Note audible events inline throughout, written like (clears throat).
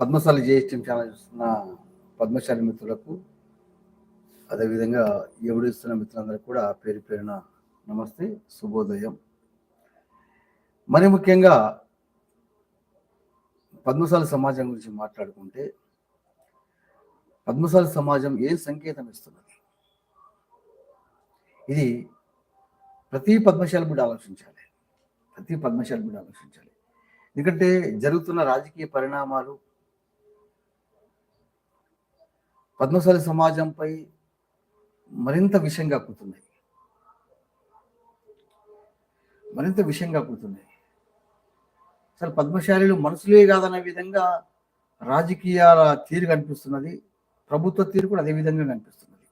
Padmashali GST channel చూస్తున్న పద్మశాలి మిత్రులకు అదేవిధంగా ఎవడిస్తున్న మిత్రులందరికీ కూడా పేరు పేరున నమస్తే శుభోదయం. మరి ముఖ్యంగా పద్మశాలి సమాజం గురించి మాట్లాడుకుంటే పద్మశాలి సమాజం ఏం సంకేతం ఇస్తున్నది? ఇది ప్రతి పద్మశాలి కూడా ఆలోచించాలి. ప్రతి పద్మశాలి కూడా ఆలోచించాలి. ఎందుకంటే జరుగుతున్న రాజకీయ పరిణామాలు పద్మశాలి సమాజంపై మరింత విషయంగా కూతున్నాయి మరింత విషయంగా కూతున్నాయి అసలు పద్మశాలీలు మనుషులే కాదనే విధంగా రాజకీయాల తీరు కనిపిస్తున్నది. ప్రభుత్వ తీరు కూడా అదే విధంగా కనిపిస్తున్నది.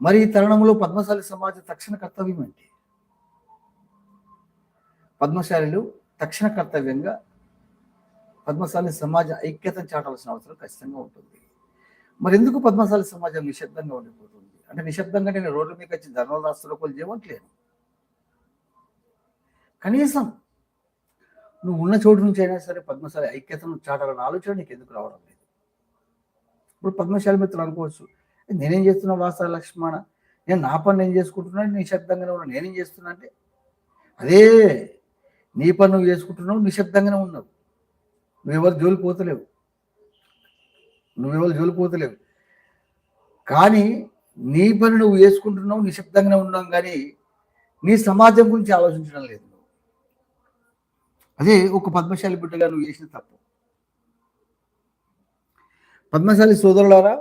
మరి ఈ తరుణంలో పద్మశాలి సమాజ తక్షణ కర్తవ్యం ఏంటి? పద్మశాలీలు తక్షణ కర్తవ్యంగా పద్మశాలి సమాజ ఐక్యతను చాటాల్సిన అవసరం ఖచ్చితంగా ఉంటుంది. మరి ఎందుకు పద్మశాలి సమాజం నిశ్శబ్దంగా ఉండిపోతుంది? అంటే నిశ్శబ్దంగా నేను రోడ్ల మీద వచ్చి ధర్నాలు రాష్ట్రంలో కొలు కనీసం నువ్వు ఉన్న చోటు నుంచి అయినా సరే పద్మశాలి ఐక్యతను చాటాలన్న ఆలోచన నీకు ఎందుకు రావడం లేదు? ఇప్పుడు పద్మశాలి మిత్రులు అనుకోవచ్చు. నేనేం చేస్తున్నా వాస్తవ లక్ష్మణ? నేను నా పని నేను చేసుకుంటున్నాను నిశ్శబ్దంగానే ఉన్నా. నేనేం చేస్తున్నా అంటే అదే నీ పని నువ్వు చేసుకుంటున్నావు నిశ్శబ్దంగానే ఉన్నావు. నువ్వెవరు జోలికి పోతలేవు. నువ్వెవరు జోలికి పోతలేవు. కానీ నీ పని నువ్వు చేసుకుంటున్నావు నిశ్శబ్దంగానే ఉన్నావు కానీ నీ సమాజం గురించి ఆలోచించడం లేదు నువ్వు. అదే ఒక పద్మశాలి బిడ్డగా నువ్వు చేసిన తప్పు. పద్మశాలి సోదరులారా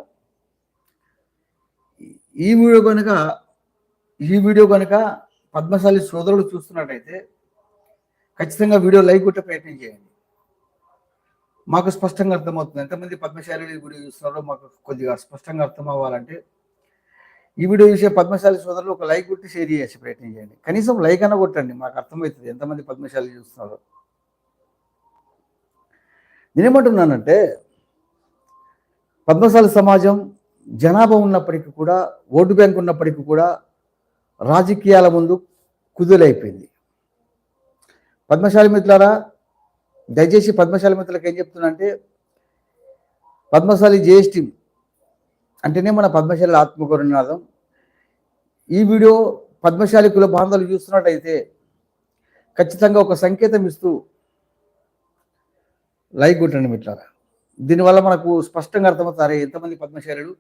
ఈ వీడియో కనుక ఈ వీడియో కనుక పద్మశాలి సోదరుడు చూస్తున్నట్టయితే ఖచ్చితంగా వీడియో లైక్ కొట్టే ప్రయత్నం చేయండి. మాకు స్పష్టంగా అర్థమవుతుంది. ఎంతమంది పద్మశాలి వీడియో చూస్తున్నారో మాకు కొద్దిగా స్పష్టంగా అర్థం అవ్వాలంటే ఈ వీడియో చూసే పద్మశాలి సోదరులు ఒక లైక్ కొట్టి షేర్ చేసి ప్రయత్నం చేయండి. కనీసం లైక్ అన్న కొట్టండి మాకు అర్థమవుతుంది ఎంతమంది పద్మశాలి చూస్తున్నారో. నేనేమంటున్నానంటే పద్మశాలి సమాజం జనాభా ఉన్నప్పటికీ కూడా ఓటు బ్యాంక్ ఉన్నప్పటికీ కూడా రాజకీయాల ముందు కుదులైపోయింది. పద్మశాలి మిత్రులారా దయచేసి పద్మశాలి మిత్రులకు ఏం చెప్తున్నా అంటే పద్మశాలి జిఎస్టీ అంటేనే మన పద్మశాలి ఆత్మగౌరవనాథం. ఈ వీడియో పద్మశాలి కుల బాంధవులు చూస్తున్నట్టయితే ఖచ్చితంగా ఒక సంకేతం ఇస్తూ లైక్ కొట్టండి మిట్లారా దీనివల్ల మనకు స్పష్టంగా అర్థమవుతారు ఎంతమంది పద్మశాలులు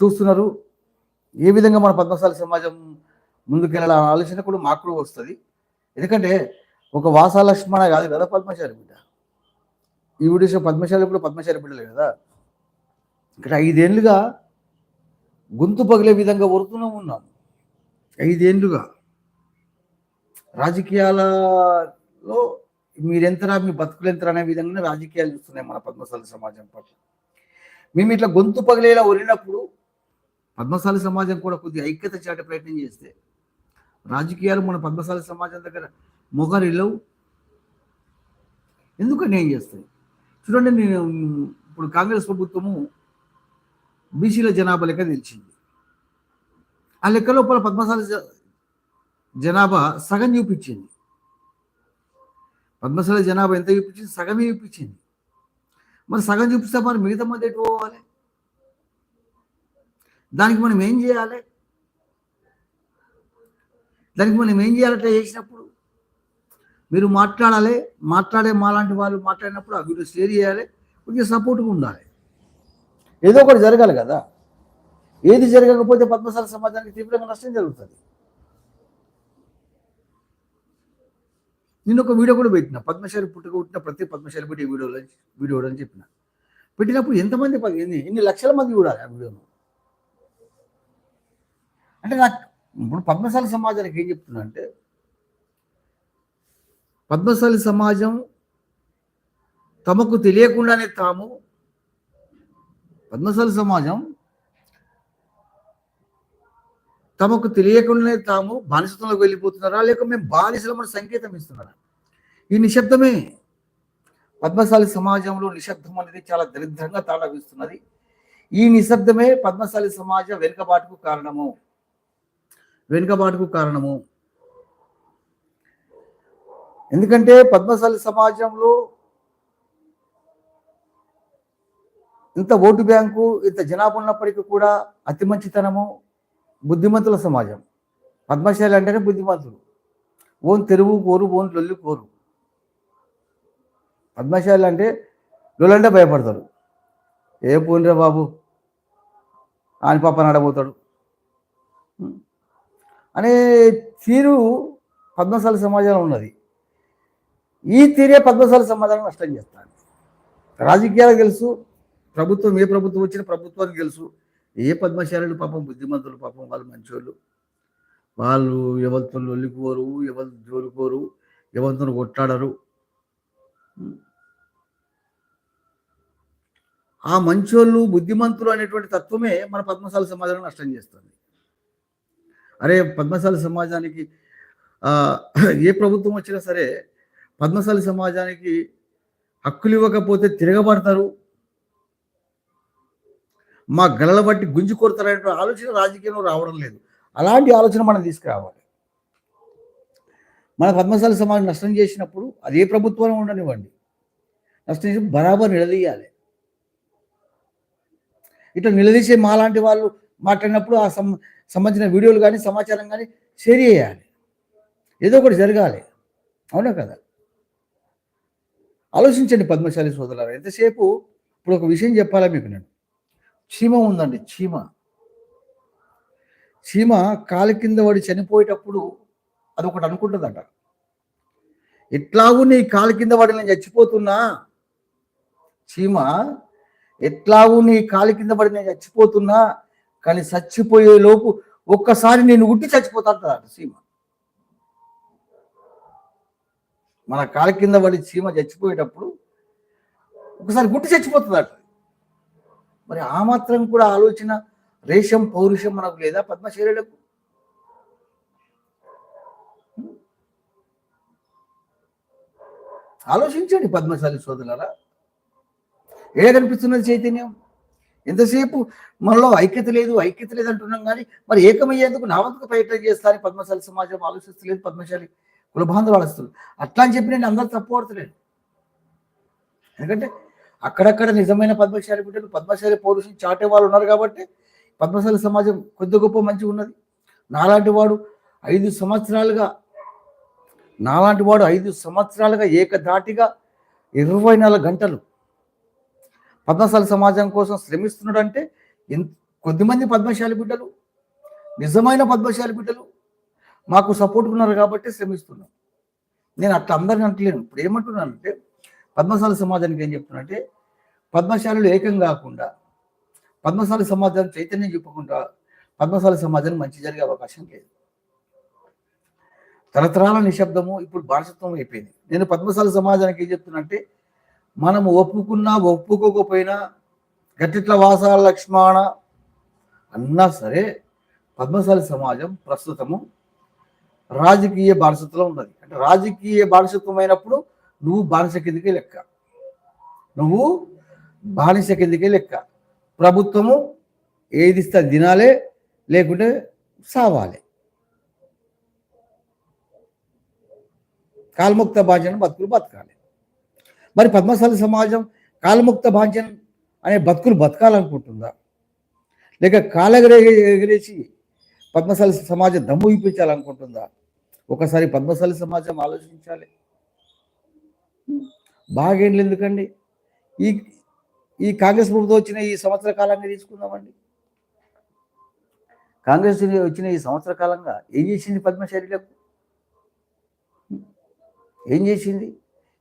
చూస్తున్నారు. ఏ విధంగా మన పద్మశాలి సమాజం ముందుకెళ్ళాలన్న ఆలోచన కూడా మాకు కూడా వస్తుంది. ఎందుకంటే ఒక వాసాలక్ష్మణ కాదు కదా పద్మశాలి బిడ్డ? ఈ పద్మశాలి కూడా పద్మశాలి బిడ్డలే కదా? ఇక్కడ ఐదేళ్ళుగా గొంతు పగిలే విధంగా వరుతూనే ఉన్నాం ఐదేళ్ళుగా రాజకీయాలలో మీరెంతరా మీ బతుకులెంతరా అనే విధంగానే రాజకీయాలు చూస్తున్నాయి మన పద్మశాలి సమాజం పట్ల. మేము ఇట్లా గొంతు పగిలేలా ఒరినప్పుడు పద్మశాలి సమాజం కూడా కొద్దిగా ఐక్యత చాటే ప్రయత్నం చేస్తే రాజకీయాలు మన పద్మశాలి సమాజం దగ్గర మొగరిలో ఎందుకని ఏం చేస్తాయి? చూడండి నేను ఇప్పుడు కాంగ్రెస్ ప్రభుత్వము బీసీల జనాభా లెక్క నిలిచింది. ఆ లెక్క లోపల పద్మశాలి జనాభా సగం చూపించింది. పద్మశాల జనాభా ఎంత చూపించింది? సగమే చూపించింది. మరి సగం చూపిస్తే మరి మిగతా మంది ఎటు పోవాలి? దానికి మనం ఏం చేయాలి? దానికి మనం ఏం చేయాలంటే చేసినప్పుడు? మీరు మాట్లాడాలి మాట్లాడే మాలాంటి వాళ్ళు మాట్లాడినప్పుడు ఆ వీడియో షేర్ చేయాలి కొంచెం సపోర్ట్గా ఉండాలి. ఏదో ఒకటి జరగాలి కదా. ఏది జరగకపోతే పద్మశాల సమాజానికి తీవ్రంగా నష్టం జరుగుతుంది. నేను ఒక వీడియో కూడా పెట్టిన పద్మశాలి పుట్టుక పుట్టిన ప్రతి పద్మశాలి పెట్టి వీడియోలో వీడియో అని చెప్పిన. పెట్టినప్పుడు ఎంతమంది ఎన్ని ఎన్ని లక్షల మంది చూడాలి ఆ వీడియోను? అంటే నాకు ఇప్పుడు పద్మశాలి సమాజానికి ఏం చెప్తున్నా అంటే పద్మశాలి సమాజం తమకు తెలియకుండానే తాము పద్మశాలి సమాజం తమకు తెలియకుండానే తాము బానిసత్వంలోకి వెళ్ళిపోతున్నారా? లేక మేము బానిసలమని సంకేతం ఇస్తున్నారా? ఈ నిశ్శబ్దమే పద్మశాలి సమాజంలో నిశ్శబ్దం అనేది చాలా దరిద్రంగా తాళవిస్తున్నది. ఈ నిశ్శబ్దమే పద్మశాలి సమాజ వెనుకబాటుకు కారణము. వెనుకబాటుకు కారణము. ఎందుకంటే పద్మశాలి సమాజంలో ఇంత ఓటు బ్యాంకు ఇంత జనాభా ఉన్నప్పటికీ కూడా అతి మంచితనము బుద్ధిమంతుల సమాజం. పద్మశాలి అంటేనే బుద్ధిమంతులు. ఓన్ తెరువు కోరు ఓన్ లొల్లి కోరు. పద్మశాలి అంటే లొల్లంటే భయపడతాడు ఏ పోనిరా బాబు? ఆయన పాప నడబోతాడు అనే తీరు పద్మశాలి సమాజంలో ఉన్నది. ఈ తీరే పద్మశాలి సమాధానం నష్టం చేస్తాను. రాజకీయాలు తెలుసు ప్రభుత్వం ఏ ప్రభుత్వం వచ్చిన ప్రభుత్వానికి తెలుసు. ఏ పద్మశాలులు పాపం బుద్ధిమంతులు పాపం వాళ్ళు మంచోళ్ళు. వాళ్ళు ఎవరితో లొల్లికోరు ఎవరి జోలుకోరు ఎవరితో కొట్లాడరు. ఆ మంచోళ్ళు బుద్ధిమంతులు అనేటువంటి తత్వమే మన పద్మశాలి సమాజాన్ని నష్టం చేస్తుంది. అరే పద్మశాలి సమాజానికి ఏ ప్రభుత్వం వచ్చినా సరే పద్మశాలి సమాజానికి హక్కులు ఇవ్వకపోతే తిరగబడతారు. మా గలల బట్టి గుంజి కొడతారనే ఆలోచన రాజకీయంలో రావడం లేదు. అలాంటి ఆలోచన మనం తీసుకురావాలి. మన పద్మశాలి సమాజం నష్టం చేసినప్పుడు అదే ప్రభుత్వం ఉండనివ్వండి. నష్టం చేసి బరాబర్ నిలదీయాలి. ఇట్లా నిలదీసే మాలాంటి వాళ్ళు మాట్లాడినప్పుడు ఆ సంబంధించిన వీడియోలు కానీ సమాచారం కానీ షేర్ చేయాలి. ఏదో ఒకటి జరగాలి. అవునా కదా? ఆలోచించండి పద్మశాలి సోదరులారా. ఎంతసేపు ఇప్పుడు ఒక విషయం చెప్పాలా మీకు నేను? చీమ ఉందండి చీమ. చీమ కాలి కింద పడి చనిపోయేటప్పుడు అది ఒకటి అనుకుంటుందట. ఎట్లాగూ నీ కాలి కింద పడి నేను చచ్చిపోతున్నా? చీమ ఎట్లాగూ నీ కాలి కింద పడి నేను చచ్చిపోతున్నా? కానీ చచ్చిపోయే లోపు ఒక్కసారి నేను ఉట్టి చచ్చిపోతాంటదట చీమ. మన కాళ్ళ కింద పడి చీమ చచ్చిపోయేటప్పుడు ఒకసారి గుట్టి చచ్చిపోతుందట మరి ఆ మాత్రం కూడా ఆలోచన రేషం పౌరుషం మనకు లేదా పద్మశైలులకు? ఆలోచించండి పద్మశాలి సోదరులరా. ఏ కనిపిస్తున్నది చైతన్యం? ఎంతసేపు మనలో ఐక్యత లేదు ఐక్యత లేదు అంటున్నాం కానీ మరి ఏకమయ్యేందుకు నా వంతుకు ప్రయత్నం చేస్తారని పద్మశాలి సమాజం ఆలోచిస్తలేదు పద్మశాలి కులబాంధవులు ఆలోచిస్తారు అట్లా అని చెప్పి నేను అందరు తప్పుపడతలేను ఎందుకంటే అక్కడక్కడ నిజమైన పద్మశాలి బిడ్డలు పద్మశాలి పౌరుషం చాటే వాళ్ళు ఉన్నారు కాబట్టి పద్మశాలి సమాజం కొద్ది గొప్ప మంచిగా ఉన్నది. నాలాంటి వాడు ఐదు సంవత్సరాలుగా నాలాంటి వాడు ఐదు సంవత్సరాలుగా ఏకధాటిగా ఇరవై నాలుగు గంటలు పద్మశాలి సమాజం కోసం శ్రమిస్తున్నాడు అంటే ఎంత కొద్దిమంది పద్మశాలి బిడ్డలు నిజమైన పద్మశాలి బిడ్డలు మాకు సపోర్ట్ ఉన్నారు కాబట్టి శ్రమిస్తున్నాం. నేను అట్లా అందరిని అంటలేను ఇప్పుడు ఏమంటున్నానంటే పద్మశాలి సమాజానికి ఏం చెప్తున్నానంటే పద్మశాలులు ఏకం కాకుండా పద్మశాలి సమాజాన్ని చైతన్యం చెప్పకుండా పద్మశాలి సమాజానికి మంచి జరిగే అవకాశం లేదు. తరతరాల నిశ్శబ్దము ఇప్పుడు బానిసత్వం అయిపోయింది. నేను పద్మశాలి సమాజానికి ఏం చెప్తున్నంటే మనం ఒప్పుకున్నా ఒప్పుకోకపోయినా గట్టిట్ల వాసాల లక్ష్మణ అన్నా సరే పద్మశాలి సమాజం ప్రస్తుతము రాజకీయ బానిసత్వం ఉన్నది. అంటే రాజకీయ బానిసత్వం అయినప్పుడు నువ్వు బానిస కిందకే లెక్క. నువ్వు బానిస కిందకే లెక్క. ప్రభుత్వము ఏది ఇస్తే తినాలే లేకుంటే సావాలి. కాల్ముక్త భాంజన బతుకులు బతకాలి. మరి పద్మశాలి సమాజం కాలముక్త భాంజన్ అనే బతుకులు బతకాలనుకుంటుందా? లేక కాలగరే ఎగిరేసి పద్మశాలి సమాజం దమ్ము ఇప్పించాలనుకుంటుందా? ఒకసారి పద్మశాలి సమాజం ఆలోచించాలి. బాగేం ఎందుకండి ఈ ఈ కాంగ్రెస్ ప్రభుత్వం వచ్చిన ఈ సంవత్సర కాలంగా తీసుకుందామండి. కాంగ్రెస్ వచ్చిన ఈ సంవత్సర కాలంగా ఏం చేసింది పద్మశాలిలకు ఏం చేసింది?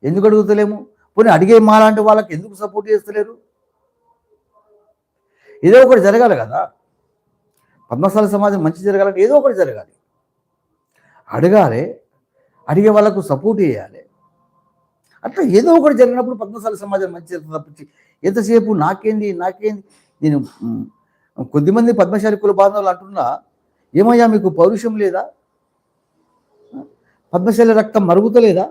ఎందుకు అడుగుతలేము? పోనీ అడిగే మాలాంటి వాళ్ళకి ఎందుకు సపోర్ట్ చేస్తలేరు? ఏదో ఒకటి జరగాలి కదా. పద్మశాల సమాజం మంచి జరగాలంటే ఏదో ఒకటి జరగాలి. అడగాలి అడిగే వాళ్ళకు సపోర్ట్ చేయాలి. అట్లా ఏదో ఒకటి జరిగినప్పుడు పద్మశాల సమాజం మంచి జరుగుతుంది తప్పించి ఎంతసేపు నాకేంది నాకేంది? నేను కొద్దిమంది పద్మశాలి కుల బాంధవులు అంటున్నా ఏమయ్యా మీకు పౌరుషం లేదా? పద్మశాలి రక్తం మరుగుతలేదా?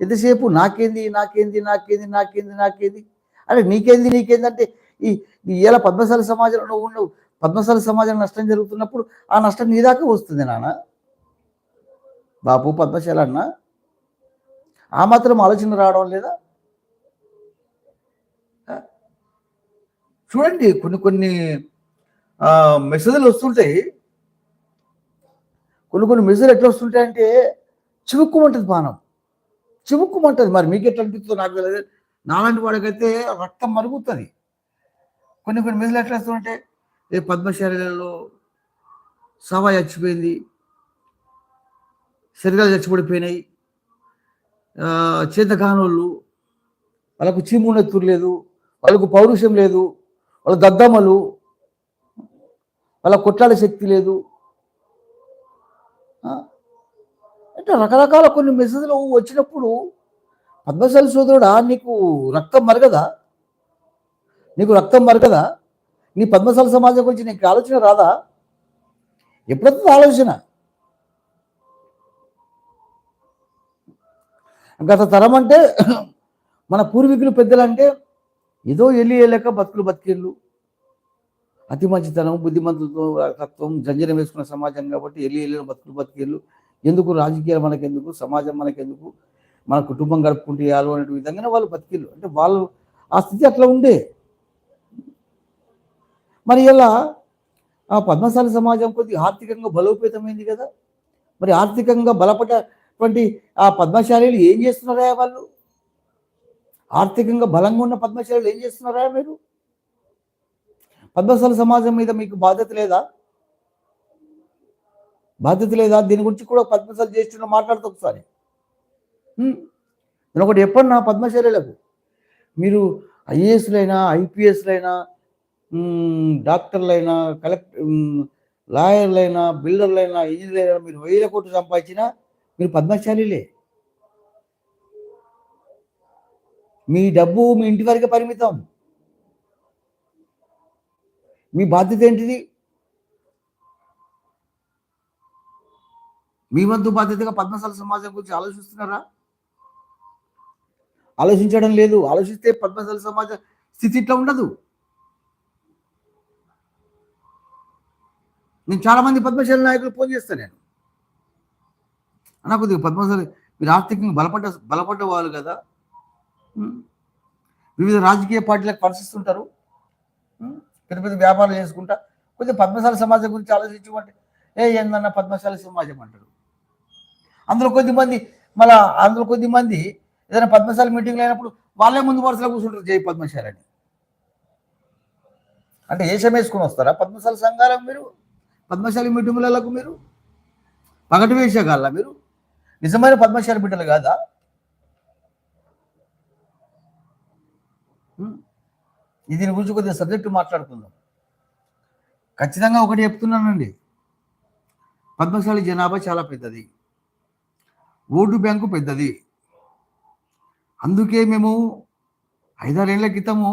ఎంతసేపు నాకేంది నాకేంది నాకేంది నాకేంది నాకేంది? అరే నీకేంది నీకేంది అంటే ఈ ఎలా పద్మశాలి సమాజంలో నువ్వు ఉండవు పద్మశాలి సమాజం నష్టం జరుగుతున్నప్పుడు ఆ నష్టం నీ దాకా వస్తుంది నాన్న. బాపు పద్మశాల అన్న. ఆ మాత్రం ఆలోచన రావడం లేదా? చూడండి కొన్ని కొన్ని మెసేజ్లు వస్తుంటాయి. కొన్ని కొన్ని మెసేజ్లు ఎట్లా వస్తుంటాయి అంటే చివుక్కుమంటుంది బాణం. చివుక్కుమంటుంది. మరి మీకు ఎట్లా అనిపిస్తుందో నాకు తెలియదు. నాలాంటి వాడికైతే రక్తం మరుగుతుంది. కొన్ని కొన్ని మెసేజ్లు ఎట్లా వస్తుంటే ఏ పద్మశాలలో సవా చచ్చిపోయింది. శరీరాలు చచ్చిపడిపోయినాయి. చేతకానోళ్ళు వాళ్ళకు చీమునెత్తురు లేదు వాళ్ళకు పౌరుషం లేదు వాళ్ళ దద్దమ్మలు వాళ్ళ కొట్లాడే శక్తి లేదు. అంటే రకరకాల కొన్ని మెసేజ్లు వచ్చినప్పుడు పద్మశాలి సోదరుడా నీకు రక్తం మరగదా? నీకు రక్తం మరగదా? నీ పద్మశాల సమాజం గురించి నీకు ఆలోచన రాదా? ఎప్పుడైతే ఆలోచన? గత తరం అంటే (clears throat) మన పూర్వీకులు పెద్దలు అంటే ఏదో ఎల్లి వెళ్ళాక బతుకులు బతికేళ్ళు అతి మంచితనం బుద్ధిమంతులతో తత్వం జంజనం వేసుకున్న సమాజం కాబట్టి ఎల్లి వెళ్ళిన బతుకులు బతికేళ్ళు ఎందుకు రాజకీయాలు మనకెందుకు? సమాజం మనకెందుకు? మన కుటుంబం గడుపుకుంటే యాలు అనే విధంగానే వాళ్ళు బతికిళ్ళు అంటే వాళ్ళు ఆ స్థితి అట్లా ఉండే. మరి ఇలా ఆ పద్మశాలి సమాజం కొద్దిగా ఆర్థికంగా బలోపేతమైంది కదా. మరి ఆర్థికంగా బలపడటువంటి ఆ పద్మశాలీలు ఏం చేస్తున్నారా వాళ్ళు? ఆర్థికంగా బలంగా ఉన్న పద్మశాలీలు ఏం చేస్తున్నారా మీరు? పద్మశాల సమాజం మీద మీకు బాధ్యత లేదా? బాధ్యత లేదా? దీని గురించి కూడా పద్మశాల చేస్తున్న మాట్లాడుతూ ఒకసారి. నేను ఒకటి చెప్పండి నా పద్మశాలీలకు. మీరు ఐఏఎస్లైనా ఐపీఎస్లైనా డాక్టర్లైనా కలెక్ట్ లాయర్లైనా బిల్డర్లైనా ఇంజనీర్లైనా మీరు వేల కోట్లు సంపాదించినా మీరు పద్మశాలిలే. మీ డబ్బు మీ ఇంటి వరకే పరిమితం. మీ బాధ్యత ఏంటిది? మీ వంతు బాధ్యతగా పద్మశాల సమాజం గురించి ఆలోచిస్తున్నారా? ఆలోచించడం లేదు. ఆలోచిస్తే పద్మశాల సమాజ స్థితి ఇట్లా ఉండదు. నేను చాలా మంది పద్మశాలి నాయకులు ఫోన్ చేస్తాను నేను. అన్న కొద్దిగా పద్మశాలి మీరు ఆర్థికంగా బలపడ్డ బలపడ్డ వాళ్ళు కదా వివిధ రాజకీయ పార్టీలకు పరిశిస్తుంటారు పెద్ద పెద్ద వ్యాపారాలు చేసుకుంటా. కొద్దిగా పద్మశాలి సమాజం గురించి ఆలోచించమంటే ఏ ఏందన్న పద్మశాలి సమాజం అంటారు. అందులో కొద్దిమంది మళ్ళా అందులో కొద్దిమంది ఏదైనా పద్మశాల మీటింగ్లు అయినప్పుడు వాళ్ళే ముందు వరుసలో కూర్చుంటారు జై పద్మశాలి అని. అంటే ఏషం వేసుకుని వస్తారా పద్మశాల సంఘాలం మీరు? పద్మశాలి మీటింగులకు మీరు? పగటి వేషగాళ్ళ మీరు? నిజమైన పద్మశాలి బిడ్డలు కాదా? దీని గురించి కొద్దిగా సబ్జెక్టు మాట్లాడుకుందాం. ఖచ్చితంగా ఒకటి చెప్తున్నానండి. పద్మశాలి జనాభా చాలా పెద్దది. ఓటు బ్యాంకు పెద్దది. అందుకే మేము ఐదారేళ్ళ క్రితము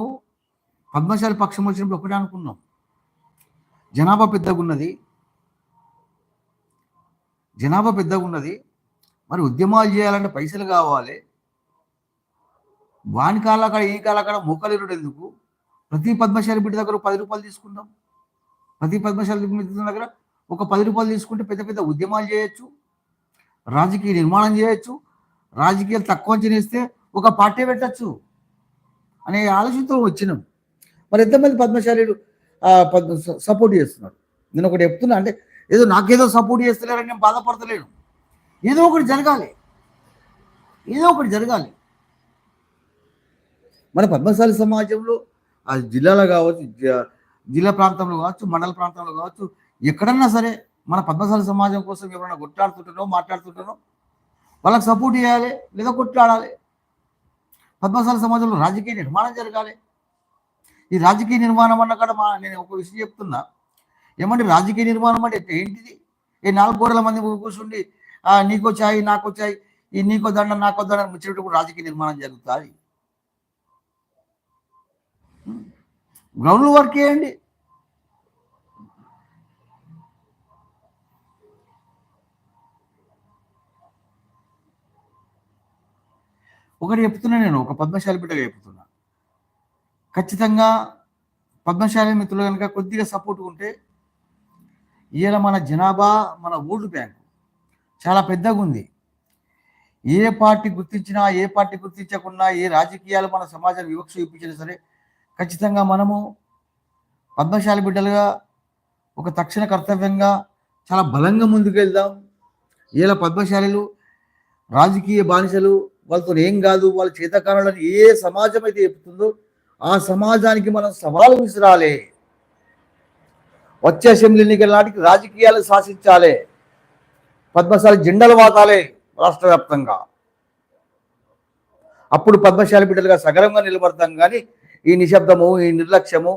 పద్మశాలి పక్షం వచ్చినప్పుడు ఒకటే అనుకున్నాం. జనాభా పెద్దగా ఉన్నది జనాభా పెద్దగా ఉన్నది. మరి ఉద్యమాలు చేయాలంటే పైసలు కావాలి. వాని కాళ్ళ కాడ ఈ కాళ్ళ కాడ మోకలేరుడు ఎందుకు? ప్రతి పద్మశాలి బిడ్డ దగ్గర పది రూపాయలు తీసుకుందాం. ప్రతి పద్మశాలి బిడ్డ దగ్గర ఒక పది రూపాయలు తీసుకుంటే పెద్ద పెద్ద ఉద్యమాలు చేయొచ్చు. రాజకీయ నిర్మాణం చేయొచ్చు. రాజకీయాలు తక్కువ చేస్తే ఇస్తే ఒక పార్టీ పెట్టచ్చు అనే ఆలోచనతో వచ్చినాం. మరి ఎంతమంది పద్మశాలీలు పద్మ సపోర్ట్ చేస్తున్నారు? నేను ఒకటి చెప్తున్నా అంటే ఏదో నాకేదో సపోర్ట్ చేస్తలేరని నేను బాధపడతలేను. ఏదో ఒకటి జరగాలి. ఏదో ఒకటి జరగాలి. మన పద్మశాలి సమాజంలో ఆ జిల్లాలో కావచ్చు జిల్లా ప్రాంతంలో కావచ్చు మండల ప్రాంతంలో కావచ్చు ఎక్కడన్నా సరే మన పద్మశాలి సమాజం కోసం ఎవరైనా కొట్లాడుతుంటారో మాట్లాడుతుంటారో వాళ్ళకి సపోర్ట్ చేయాలి లేదా కొట్లాడాలి. పద్మశాలి సమాజంలో రాజకీయ నిర్మాణం జరగాలి. ఈ రాజకీయ నిర్మాణం అన్న కూడా మా నేను ఒక విషయం చెప్తున్నా. ఏమంటే రాజకీయ నిర్మాణం అంటే ఏంటిది? ఈ నాలుగు కోట్ల మంది కూర్చుండి నీకో చాయి నాకో చాయ్ ఈ నీకో దండ నాకో దండ ముచ్చినప్పుడు రాజకీయ నిర్మాణం జరుగుతుంది గ్రౌండ్ వర్క్ చేయండి. ఒకటి చెప్తున్నా నేను ఒక పద్మశాలి బిడ్డగా చెప్తున్నా. ఖచ్చితంగా పద్మశాలి మిత్రులు కనుక కొద్దిగా సపోర్ట్ ఉంటే ఈయన మన జనాభా మన ఓటు బ్యాంకు. చాలా పెద్దగా ఉంది. ఏ పార్టీ గుర్తించినా ఏ పార్టీ గుర్తించకున్నా ఏ రాజకీయాలు మన సమాజం వివక్ష చూపించినా సరే ఖచ్చితంగా మనము పద్మశాలి బిడ్డలుగా ఒక తక్షణ కర్తవ్యంగా చాలా బలంగా ముందుకెళ్దాం. ఇలా పద్మశాలిలు రాజకీయ బానిసలు వాళ్ళతో ఏం కాదు వాళ్ళ చేతకారులని ఏ సమాజం అయితే చెప్తుందో ఆ సమాజానికి మనం సవాలు విసిరాలే. వచ్చే అసెంబ్లీ ఎన్నికల నాటికి రాజకీయాలు శాసించాలి. పద్మశాలి జెండలు వాతాలే రాష్ట్ర వ్యాప్తంగా. అప్పుడు పద్మశాలి బిడ్డలుగా సగరంగా నిలబడతాం కానీ ఈ నిశ్శబ్దము ఈ నిర్లక్ష్యము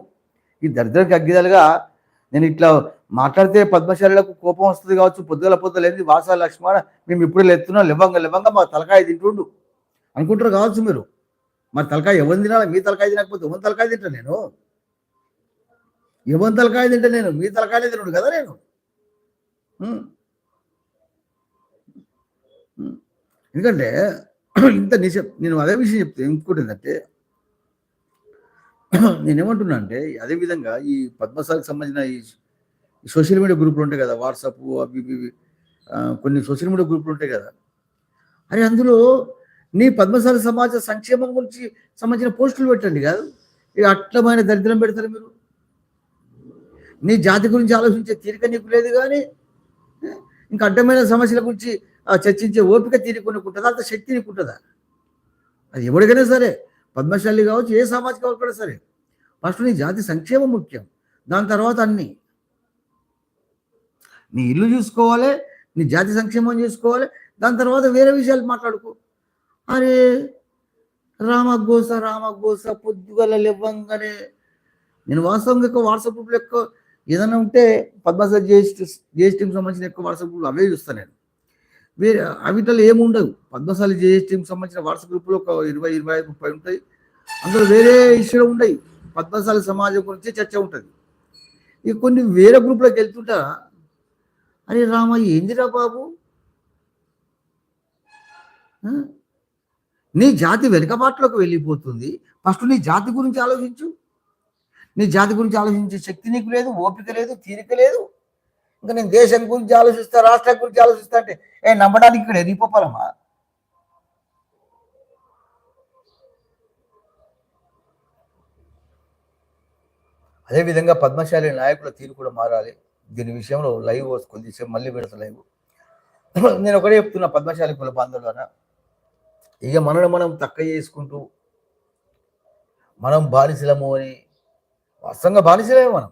ఈ దరిద్రకి అగ్గిదలుగా నేను ఇట్లా మాట్లాడితే పద్మశాలకు కోపం వస్తుంది కావచ్చు పొద్దుగల పొద్దులేంది వాసా లక్ష్మణ మేము ఇప్పుడు లేస్తున్నాం లేవంగా లేవంగా మా తలకాయ తింటుండు. అనుకుంటారు కావచ్చు మీరు. మరి తలకాయ ఎవరు తినాలి? మీ తలకాయ తినకపోతే ఎవరి తలకాయ తింటాను నేను? ఎవరి తలకాయ తింటే నేను? మీ తలకాయలే తినడు కదా నేను? ఎందుకంటే ఇంత నిజం నేను అదే విషయం చెప్తే ఇంకోటి ఏంటంటే నేనేమంటున్నా అంటే అదే విధంగా ఈ పద్మసారికి సంబంధించిన ఈ సోషల్ మీడియా గ్రూపులు ఉంటాయి కదా వాట్సాప్ అవి ఇవి కొన్ని సోషల్ మీడియా గ్రూపులు ఉంటాయి కదా. అరే అందులో నీ పద్మశాల సమాజ సంక్షేమం గురించి సంబంధించిన పోస్టులు పెట్టండి కాదు? ఇక అట్లమైన దరిద్రం పెడతారు మీరు? నీ జాతి గురించి ఆలోచించే తీరిక నీకు లేదు కానీ ఇంకా అడ్డమైన సమస్యల గురించి ఆ, చర్చించే ఓపిక తీరిక నీకు ఉంటుందా? అంత శక్తి నీకు ఉంటుందా? అది ఎవరికైనా సరే పద్మశాలి కావచ్చు ఏ సామాజిక వర్గం కూడా సరే. ఫస్ట్ నీ జాతి సంక్షేమం ముఖ్యం. దాని తర్వాత అన్ని. నీ ఇల్లు చూసుకోవాలి నీ జాతి సంక్షేమం చూసుకోవాలి దాని తర్వాత వేరే విషయాలు మాట్లాడుకో. అరే రామగోస రామగోస పొద్దుగల లేవంగానే. నేను వాస్తవంగా ఎక్కువ వాట్సాప్ గ్రూప్లో ఎక్కువ ఏదైనా ఉంటే పద్మశాలి జిఎస్టీ జిఎస్టీకి సంబంధించిన ఎక్కువ వాట్సాప్ గ్రూపులు అవే చూస్తాను నేను. వేరే అవిటలు ఏముండవు పద్మశాలి జిఎస్టీకి సంబంధించిన వాట్సాప్ గ్రూపులు ఒక ఇరవై ఇరవై ఐదు ముప్పై ఉంటాయి. అందులో వేరే ఇష్యూలు ఉంటాయి పద్మశాలి సమాజం గురించి చర్చ ఉంటుంది. ఇక కొన్ని వేరే గ్రూప్లోకి వెళ్తుంటా అరే రామ ఏందిరా బాబు? నీ జాతి వెనుకబాట్లోకి వెళ్ళిపోతుంది. ఫస్ట్ నీ జాతి గురించి ఆలోచించు. నీ జాతి గురించి ఆలోచించే శక్తి నీకు లేదు ఓపిక లేదు తీరిక లేదు. ఇంకా నేను దేశం గురించి ఆలోచిస్తా రాష్ట్రం గురించి ఆలోచిస్తా అంటే ఏ నమ్మడానికి ఇక్కడ ఎదిగిపోపాలమ్మా అదేవిధంగా పద్మశాలి నాయకుల తీరు కూడా మారాలి. దీని విషయంలో లైవ్ కొద్దిసేపు మళ్ళీ పెడతా లైవ్. నేను ఒకటే చెప్తున్నా పద్మశాలి కుల ఇక మనల్ని మనం తక్కువ చేసుకుంటూ మనం బానిసలము అని వాస్తవంగా బానిసలే మనం.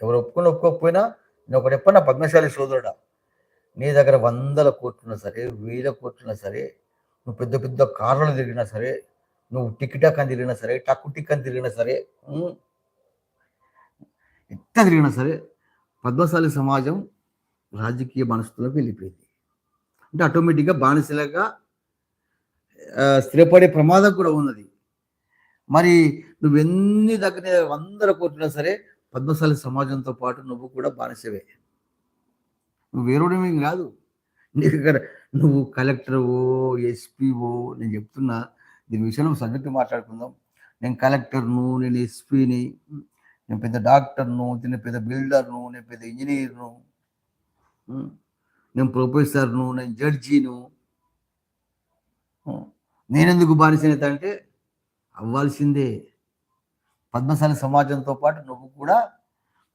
ఎవరు ఒప్పుకుని ఒప్పుకోకపోయినా నేను ఒకటి ఎప్పుడన్నా పద్మశాలి సోదరుడా. నీ దగ్గర వందల కోట్లున్నా సరే వేల కోట్లున్నా సరే నువ్వు పెద్ద పెద్ద కార్లు తిరిగినా సరే నువ్వు టిక్టాక్ అని తిరిగినా సరే టక్కు టిక్ అని తిరిగినా సరే ఉమ్, తిరిగినా సరే పద్మశాలి సమాజం రాజకీయ మనసులోకి వెళ్ళిపోయింది. అంటే ఆటోమేటిక్గా బానిసలుగా స్థిరపడే ప్రమాదం కూడా ఉన్నది. మరి నువ్వు ఎన్ని దగ్గర వందల కోట్లున్నా సరే పద్మశాలి సమాజంతో పాటు నువ్వు కూడా బానిసవే. నువ్వు వేరేడమే కాదు. నీకు ఇక్కడ నువ్వు కలెక్టర్వో ఎస్పీఓ నేను చెప్తున్నా దీని విషయంలో సబ్జెక్ట్ మాట్లాడుకుందాం. నేను కలెక్టర్ను నేను ఎస్పీని నేను పెద్ద డాక్టర్ను నేను పెద్ద బిల్డర్ను నేను పెద్ద ఇంజనీర్ను నేను ప్రొఫెసర్ను నేను జడ్జిను నేనెందుకు బానిసనేత అంటే అవ్వాల్సిందే. పద్మశాలి సమాజంతో పాటు నువ్వు కూడా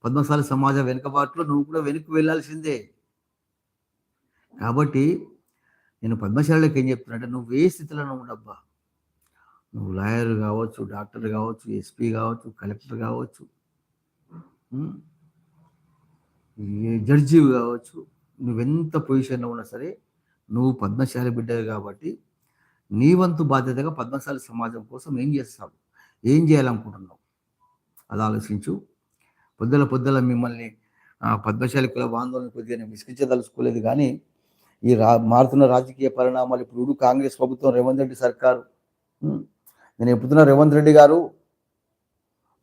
పద్మశాలి సమాజం వెనుకబాటులో నువ్వు కూడా వెనక్కి వెళ్ళాల్సిందే కాబట్టి నేను పద్మశాలలోకి ఏం చెప్తున్నా అంటే నువ్వు ఏ స్థితిలో ఉండబ్బా. నువ్వు లాయర్ కావచ్చు డాక్టర్ కావచ్చు ఎస్పీ కావచ్చు కలెక్టర్ కావచ్చు జడ్జి కావచ్చు నువ్వెంత పొజిషన్లో ఉన్నా సరే నువ్వు పద్మశాలి బిడ్డవి కాబట్టి నీ వంతు బాధ్యతగా పద్మశాలి సమాజం కోసం ఏం చేస్తావు? ఏం చేయాలనుకుంటున్నావు? అది ఆలోచించు. పొద్దుల పొద్దుల మిమ్మల్ని పద్మశాలి కుల ఆందోళన కొద్దిగా నేను విసిగించదలుచుకోలేదు కానీ ఈ రా మారుతున్న రాజకీయ పరిణామాలు ఇప్పుడు కాంగ్రెస్ ప్రభుత్వం రేవంత్ రెడ్డి సర్కారు. నేను చెప్తున్నా రేవంత్ రెడ్డి గారు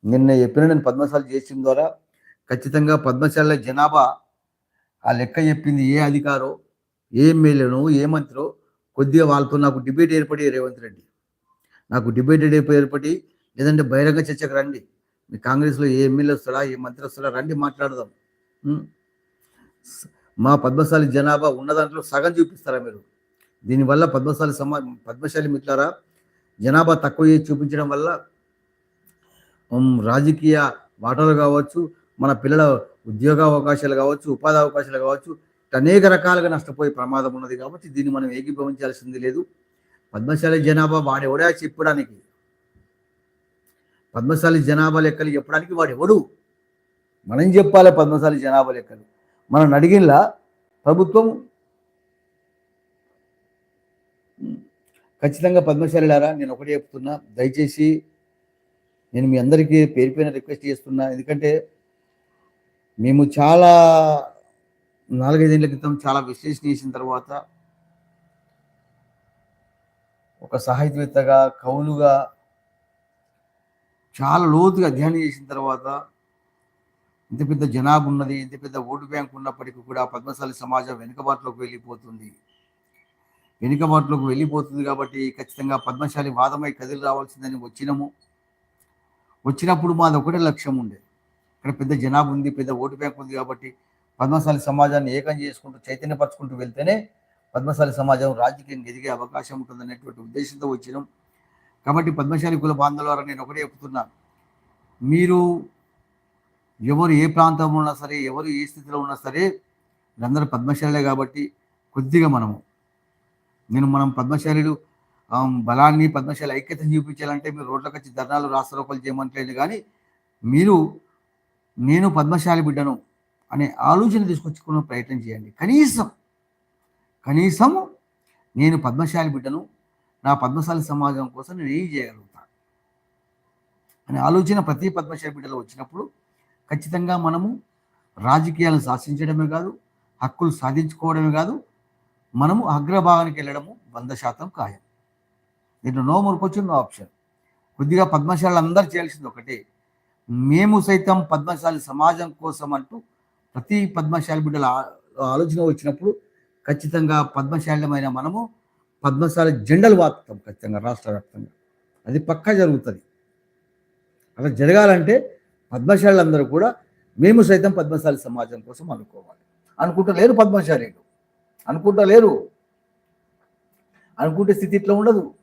నిన్న చెప్పిన నేను పద్మశాలి చేసిన ద్వారా ఖచ్చితంగా పద్మశాల జనాభా ఆ లెక్క చెప్పింది ఏ అధికారో ఏ ఎమ్మెల్యేనో ఏ మంత్రో కొద్దిగా వాళ్ళతో నాకు డిబేట్ ఏర్పడి రేవంత్ రెడ్డి. నాకు డిబేట్ ఏర్పడి లేదంటే బహిరంగ చర్చకు రండి. మీ కాంగ్రెస్లో ఏ ఎమ్మెల్యే వస్తాడా ఏ మంత్రి వస్తాడా రండి మాట్లాడదాం. మా పద్మశాలి జనాభా ఉన్న దాంట్లో సగం చూపిస్తారా మీరు? దీనివల్ల పద్మశాలి సమా పద్మశాలి మిట్లారా జనాభా తక్కువ చూపించడం వల్ల రాజకీయ వాటాలు కావచ్చు మన పిల్లల ఉద్యోగ అవకాశాలు కావచ్చు ఉపాధి అవకాశాలు కావచ్చు అనేక రకాలుగా నష్టపోయే ప్రమాదం ఉన్నది కాబట్టి దీన్ని మనం ఏకీభవించాల్సింది లేదు. పద్మశాలి జనాభా వాడెవడా చెప్పడానికి? పద్మశాలి జనాభా లెక్కలు చెప్పడానికి వాడెవడు మనం చెప్పాలి పద్మశాలి జనాభా లెక్కలు. మనం అడిగినలా ప్రభుత్వం ఖచ్చితంగా పద్మశాలిలారా నేను ఒకటే చెప్తున్నా. దయచేసి నేను మీ అందరికీ పేరుపైన రిక్వెస్ట్ చేస్తున్నా. ఎందుకంటే మేము చాలా నాలుగైదేళ్ళ క్రితం చాలా విశ్లేషణ చేసిన తర్వాత ఒక సాహిత్యవేత్తగా కవులుగా చాలా లోతుగా అధ్యయనం చేసిన తర్వాత ఇంత పెద్ద జనాభా ఉన్నది ఇంత పెద్ద ఓటు బ్యాంక్ ఉన్నప్పటికీ కూడా పద్మశాలి సమాజం వెనుకబాటులోకి వెళ్ళిపోతుంది. వెనుకబాటులోకి వెళ్ళిపోతుంది కాబట్టి ఖచ్చితంగా పద్మశాలి వాదమై కదిలి రావాల్సిందని వచ్చినాము. వచ్చినప్పుడు మాది ఒకటే లక్ష్యం ఉండే. ఇక్కడ పెద్ద జనాభా ఉంది పెద్ద ఓటు బ్యాంక్ ఉంది కాబట్టి పద్మశాలి సమాజాన్ని ఏకం చేసుకుంటూ చైతన్యపరచుకుంటూ వెళ్తేనే పద్మశాలి సమాజం రాజకీయం ఎదిగే అవకాశం ఉంటుంది అనేటువంటి ఉద్దేశంతో వచ్చినాం. కాబట్టి పద్మశాలి కుల బాంధవులారా నేను ఒకటే చెప్తున్నాను మీరు ఎవరు ఏ ప్రాంతంలో ఉన్నా సరే ఎవరు ఏ స్థితిలో ఉన్నా సరే అందరూ పద్మశాలే కాబట్టి కొద్దిగా మనము. నేను మనం పద్మశాలీలు బలాన్ని పద్మశాలి ఐక్యతను చూపించాలంటే మీరు రోడ్లకు వచ్చి ధర్నాలు రాస్తారోకలు చేయమంటలేదు కానీ మీరు నేను పద్మశాలి బిడ్డను అనే ఆలోచన తీసుకొచ్చుకున్న ప్రయత్నం చేయండి. కనీసం కనీసం నేను పద్మశాలి బిడ్డను నా పద్మశాలి సమాజం కోసం నేను ఏం చేయగలుగుతాను అనే ఆలోచన ప్రతి పద్మశాలి బిడ్డలో వచ్చినప్పుడు ఖచ్చితంగా మనము రాజకీయాలను శాసించడమే కాదు హక్కులు సాధించుకోవడమే కాదు మనము అగ్రభాగానికి వెళ్ళడము వంద శాతం ఖాయం. దీంట్లో నో మురుకొచ్చు నో ఆప్షన్. కొద్దిగా పద్మశాలలు అందరూ చేయాల్సింది ఒకటే. మేము సైతం పద్మశాలి సమాజం కోసం అంటూ ప్రతి పద్మశాలి బిడ్డల ఆలోచన వచ్చినప్పుడు ఖచ్చితంగా పద్మశాలమైన మనము పద్మశాలి జెండలు వాపుతాం ఖచ్చితంగా రాష్ట్ర వ్యాప్తంగా. అది పక్కా జరుగుతుంది. అలా జరగాలంటే పద్మశాలందరూ కూడా మేము సైతం పద్మశాలి సమాజం కోసం అనుకోవాలి. అనుకుంటలేరు పద్మశాలీలు. అనుకుంటలేరు అనుకుంటే స్థితి ఇట్లా ఉండదు.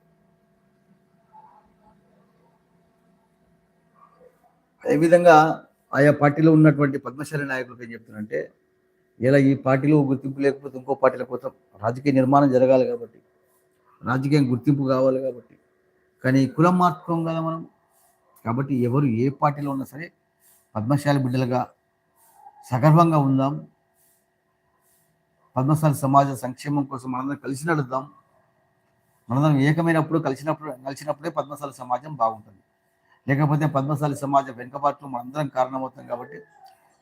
అదేవిధంగా ఆయా పార్టీలో ఉన్నటువంటి పద్మశాలి నాయకులకు ఏం చెప్తున్నారంటే ఇలా ఈ పార్టీలో గుర్తింపు లేకపోతే ఇంకో పార్టీల కోసం రాజకీయ నిర్మాణం జరగాలి కాబట్టి రాజకీయం గుర్తింపు కావాలి కాబట్టి కానీ కులం మార్చుకోం కదా మనం. కాబట్టి ఎవరు ఏ పార్టీలో ఉన్నా సరే పద్మశాలి బిడ్డలుగా సగర్వంగా ఉందాం. పద్మశాలి సమాజ సంక్షేమం కోసం మనందరం కలిసి నడుద్దాం. మనందరం ఏకమైనప్పుడు కలిసినప్పుడు కలిసినప్పుడే పద్మశాలి సమాజం బాగుంటుంది. లేకపోతే పద్మశాలి సమాజం వెనుకబాటులో మనందరం కారణమవుతాం కాబట్టి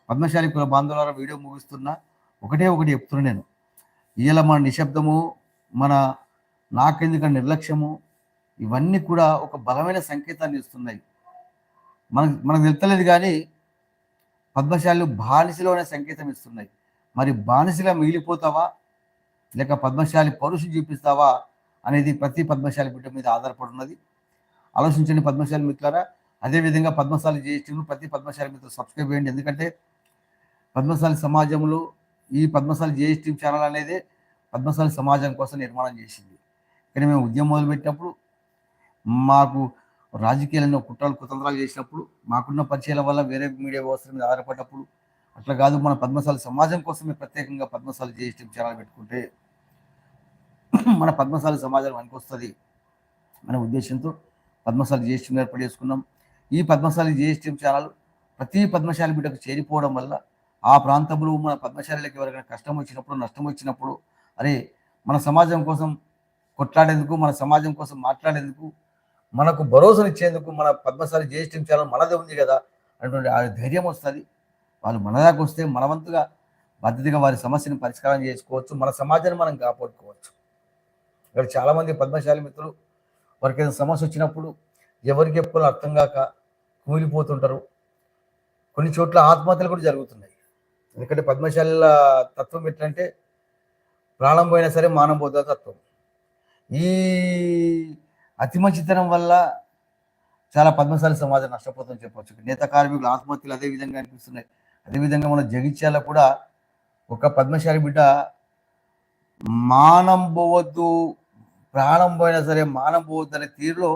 పద్మశాలి కుల బాంధవుల వీడియో ముగిస్తున్నా. ఒకటే ఒకటి చెప్తున్నా నేను. ఇవాళ మన నిశ్శబ్దము మన నాకెందుక నిర్లక్ష్యము ఇవన్నీ కూడా ఒక బలమైన సంకేతాన్ని ఇస్తున్నాయి. మనకు మనకు తెలుతలేదు కానీ పద్మశాలు బానిసలోనే సంకేతం ఇస్తున్నాయి. మరి బానిసగా మిగిలిపోతావా? లేక పద్మశాలి పరుషు చూపిస్తావా? అనేది ప్రతి పద్మశాలి బిడ్డ మీద ఆధారపడి ఉన్నది. ఆలోచించండి పద్మశాలి మిత్రులారా. అదేవిధంగా పద్మశాలి జిఎస్టీను ప్రతి పద్మశాలి మిత్రులు సబ్స్క్రైబ్ చేయండి. ఎందుకంటే పద్మశాలి సమాజంలో ఈ పద్మశాలి జిఎస్టీ ఛానల్ అనేది పద్మశాలి సమాజం కోసం నిర్మాణం చేసింది. కానీ మేము ఉద్యమం మొదలుపెట్టినప్పుడు మాకు రాజకీయాలను కుట్రలు కుతంత్రాలు చేసినప్పుడు మాకున్న పరిచయాల వల్ల వేరే మీడియా వ్యవస్థ మీద ఆధారపడ్డప్పుడు అట్లా కాదు మన పద్మశాలి సమాజం కోసమే ప్రత్యేకంగా పద్మశాలి జిఎస్టీ ఛానల్ పెట్టుకుంటే మన పద్మశాలి సమాజం వస్తుంది అనే ఉద్దేశంతో పద్మశాలి జిఎస్టీ ఏర్పాటు చేసుకున్నాం. ఈ పద్మశాలి జిఎస్టీ ఛానల్ ప్రతి పద్మశాలి బిడ్డకు చేరిపోవడం వల్ల ఆ ప్రాంతంలో మన పద్మశాలికి ఎవరికైనా కష్టం వచ్చినప్పుడు నష్టం వచ్చినప్పుడు అరే మన సమాజం కోసం కొట్లాడేందుకు మన సమాజం కోసం మాట్లాడేందుకు మనకు భరోసానిచ్చేందుకు మన పద్మశాలి జిఎస్టీ ఛానల్ మనదే ఉంది కదా అటువంటి ఆ ధైర్యం వస్తుంది. వాళ్ళు మన దాకా వస్తే మనవంతుగా పద్ధతిగా వారి సమస్యను పరిష్కారం చేసుకోవచ్చు మన సమాజాన్ని మనం కాపాడుకోవచ్చు. ఇక్కడ చాలామంది పద్మశాలి మిత్రులు వారికి ఏదైనా సమస్య వచ్చినప్పుడు ఎవరికి చెప్పుకోవాలో అర్థం కాక కూలిపోతుంటారు. కొన్ని చోట్ల ఆత్మహత్యలు కూడా జరుగుతున్నాయి. ఎందుకంటే పద్మశాల తత్వం ఎట్లంటే ప్రాణం పోయినా సరే మానం పోతా తత్వం. ఈ అతి మంచితనం వల్ల చాలా పద్మశాలి సమాజం నష్టపోతుందని చెప్పవచ్చు నేత కార్మికులు ఆత్మహత్యలు అదే విధంగా అనిపిస్తున్నాయి. అదేవిధంగా మన జగిత్యాల కూడా ఒక పద్మశాలి బిడ్డ మానం పోవద్దు ప్రాణం పోయినా సరే మానం పోవద్దనే అనే తీరులో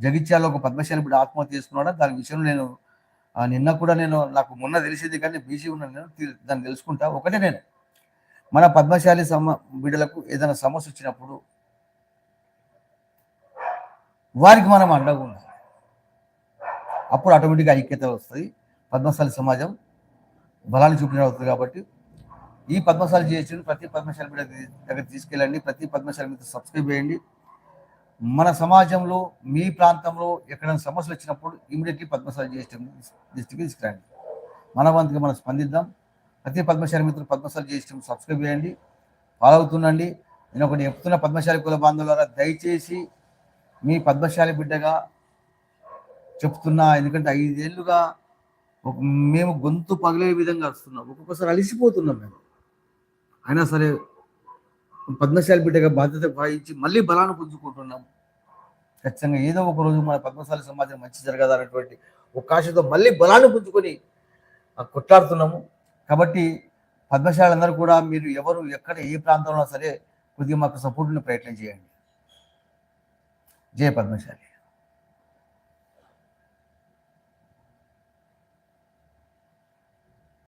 జగిత్యాల ఒక పద్మశాలి ఇప్పుడు ఆత్మహత్య చేసుకున్నాడు? దాని విషయం నేను నిన్న కూడా నేను నాకు మొన్న తెలిసింది కానీ బీసీ ఉన్న నేను దాన్ని తెలుసుకుంటా. ఒకటే నేను. మన పద్మశాలి సమ బిడ్డలకు ఏదైనా సమస్య వచ్చినప్పుడు వారికి మనం అండగా ఉండాలి. అప్పుడు ఆటోమేటిక్గా ఐక్యత వస్తుంది. పద్మశాలి సమాజం బలాన్ని చూపిన అవుతుంది కాబట్టి ఈ పద్మశాల చేసిన ప్రతి పద్మశాల బిడ్డ దగ్గర తీసుకెళ్ళండి ప్రతి పద్మశాల మీద సబ్స్క్రైబ్ చేయండి. మన సమాజంలో మీ ప్రాంతంలో ఎక్కడైనా సమస్యలు వచ్చినప్పుడు ఇమీడియట్లీ పద్మశాల జిఎస్టీ దృష్టికి తీసుకురండి. మన వంతుగా మనం స్పందిద్దాం. ప్రతి పద్మశాల మిత్రులు పద్మశాల జిఎస్టీ సబ్స్క్రైబ్ చేయండి. ఫాలో అవుతుండండి. నేను ఒకటి చెప్తున్న పద్మశాలి కుల బాంధవులారా దయచేసి మీ పద్మశాలి బిడ్డగా చెప్తున్నా ఎందుకంటే ఐదేళ్ళుగా ఒక- మేము గొంతు పగిలే విధంగా వస్తున్నాం. ఒక్కొక్కసారి అలిసిపోతున్నాం మేము. అయినా సరే పద్మశాలి బిడ్డగా బాధ్యత వహించి మళ్ళీ బలాన్ని పుంజుకుంటున్నాం. ఖచ్చితంగా ఏదో ఒక రోజు మన పద్మశాలి సమాజం మంచి జరగదనేటువంటి ఒక ఆశతో మళ్ళీ బలాన్ని పుంజుకొని కొట్లాడుతున్నాము. కాబట్టి పద్మశాలి అందరూ కూడా మీరు ఎవరు ఎక్కడ ఏ ప్రాంతంలో సరే కొద్దిగా మాకు సపోర్ట్ని ప్రయత్నం చేయండి. జయ పద్మశాలి.